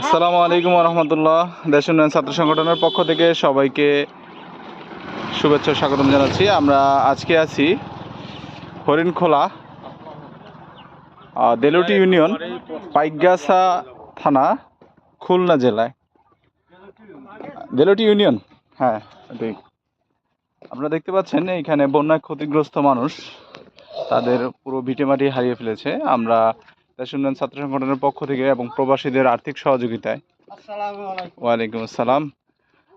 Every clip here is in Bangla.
আসসালামু আলাইকুম রহমতুল্লাহ দেশ উন্নয়ন ছাত্র সংগঠনের পক্ষ থেকে সবাইকে শুভেচ্ছা স্বাগতম জানাচ্ছি। আমরা আজকে আছি হরিণখোলা দেলুটি ইউনিয়ন, পাইকগাছা থানা, খুলনা জেলায়। দেলুটি ইউনিয়ন? হ্যাঁ এটাই। আপনারা দেখতে পাচ্ছেন, এখানে বন্যায় ক্ষতিগ্রস্ত মানুষ তাদের পুরো ভিটেমাটি হারিয়ে ফেলেছে। আমরা দেশ উন্নয়ন ছাত্র সংগঠনের পক্ষ থেকে এবং প্রবাসীদের আর্থিক সহযোগিতায়। ওয়ালাইকুম আসসালাম।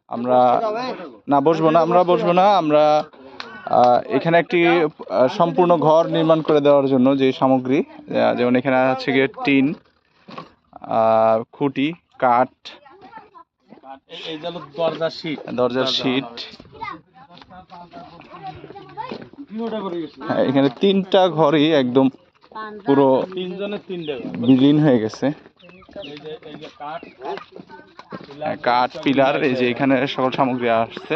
আমরা না বসবো না আমরা বসবো না আমরা এখানে একটি সম্পূর্ণ ঘর নির্মাণ করে দেওয়ার জন্য যে সামগ্রী যেমন এখানে আছে গিয়ে টিন খুঁটি কাঠ এই গেল শীট। দরজার শীট। হ্যাঁ, এখানে তিনটা ঘরই একদম পুরো বিলীন হয়ে গেছে। এই যে এই যে কাঠ হ্যাঁ, পিলার এই যে এখানে সকল সামগ্রী আসছে।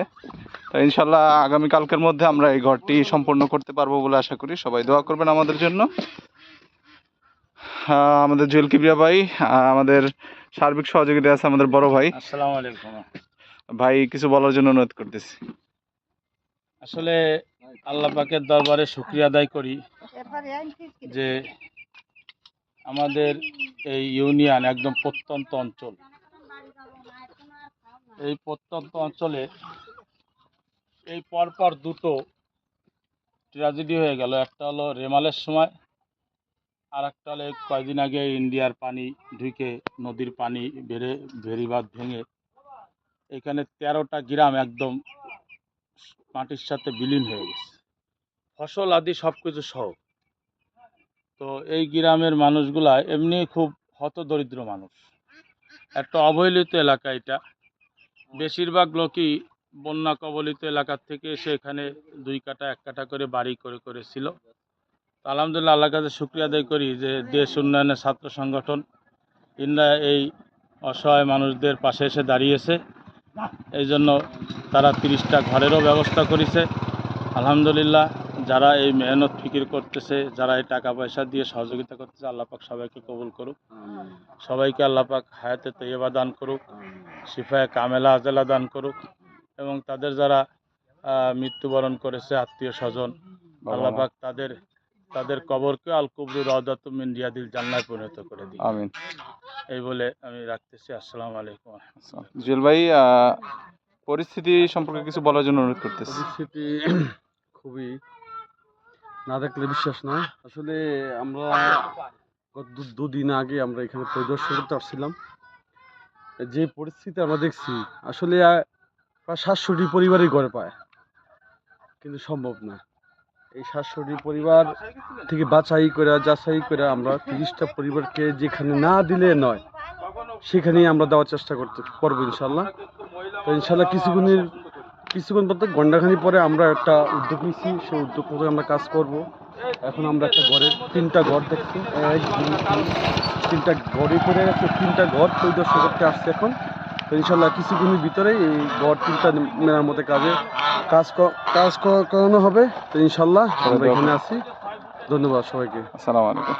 তো ইনশাল্লাহ আগামী কালকের মধ্যে আমরা এই ঘরটি সম্পূর্ণ করতে পারব বলে আশা করি। সবাই দোয়া করবেন আমাদের জন্য। আমাদের জুয়েল কিবরিয়া ভাই আমাদের সার্বিক সহযোগিতা আছে আমাদের বড় ভাই। আসসালামু আলাইকুম। ভাই কিছু বলার জন্য অনুরোধ করতেছি। আসলে আল্লাহ পাকের দরবারে শুক্রিয়া আদায় করি। যে আমাদের এই ইউনিয়ন একদম প্রত্যন্ত অঞ্চল। এই প্রত্যন্ত অঞ্চলে এই পরপর দুটো ট্র্যাজেডি হয়ে গেল। একটা হলো রেমালের সময় আর একটা হলো কয়েকদিন আগে ইন্ডিয়ার পানি ঢুকে নদীর পানি বেড়ে ভেরিবাঁধ ভেঙে এখানে তেরোটা গ্রাম একদম মাটির সাথে বিলীন হয়ে গেছে। ফসল আদি সব কিছু সহ। তো এই গ্রামের মানুষগুলা এমনি খুব হতদরিদ্র মানুষ। একটা অবহেলিত এলাকা এটা। বেশিরভাগ লোকই বন্যা কবলিত এলাকার থেকে এসে এখানে দুই কাটা এক কাটা করে বাড়ি করে করেছিল। আলহামদুলিল্লাহ আল্লাহর কাছে শুক্রিয়া আদায় করি যে দেশ উন্নয়নের ছাত্র সংগঠন ইন্দ্রা এই অসহায় মানুষদের পাশে এসে দাঁড়িয়েছে। এই জন্য তারা তিরিশটা ঘরেরও ব্যবস্থা করেছে। আলহামদুলিল্লাহ যারা এই মেহনত ফিকির করতেছে যারা এই টাকা পয়সা দিয়ে সহযোগিতা করতেছে আল্লাহ পাক সবাইকে কবুল করুক। সবাইকে আল্লাহ পাক হায়াতে তৈয়বা দান করুক শিফায় কামেলা আজেলা দান করুক এবং তাদের যারা মৃত্যুবরণ করেছে আত্মীয় স্বজন আল্লাহ পাক তাদের তাদের কবরকে আল কুবরু রদাতুম ইন্ডিয়াদিল জান্নায় পরিণত করে দিই আমিন। এই বলে আমি রাখতেছি। আসসালামু আলাইকুম জুয়েল ভাই পরিস্থিতি সম্পর্কে কিছু বলার জন্য অনুরোধ করতেছি। পরিস্থিতি খুবই না দেখলে বিশ্বাস না আসলে আমরা গত দুদিন আগে আমরা এখানে পরিদর্শন করতে আসছিলাম। যে পরিস্থিতি আমরা দেখছি, আসলে প্রায় সাতশোটি পরিবারই ঘরে পায়। কিন্তু সম্ভব না। এই সাতশোটি পরিবার থেকে বাছাই করে, যাচাই করে আমরা তিরিশটা পরিবারকে যেখানে না দিলে নয়, সেখানেই আমরা দেওয়ার চেষ্টা করতে, করব ইনশাল্লাহ। তো ইনশাল্লাহ কিছুক্ষণের কিছুক্ষণ বলতে ঘন্টাখানি পরে আমরা একটা উদ্যোগ নিচ্ছি সেই উদ্যোগ মতো আমরা কাজ করব। এখন আমরা একটা ঘরের তিনটা ঘর দেখছি। এক তিনটা ঘরে পড়ে গেছে। তিনটা ঘর পরিদর্শন করতে আসছে এখন। তো ইনশাল্লাহ কিছুক্ষণের ভিতরে এই ঘর তিনটা মেরামতে কাজে কাজ কাজ করানো হবে। তো ইনশাল্লাহ আমরা এখানে আছি। ধন্যবাদ সবাইকে। আসসালামু আলাইকুম।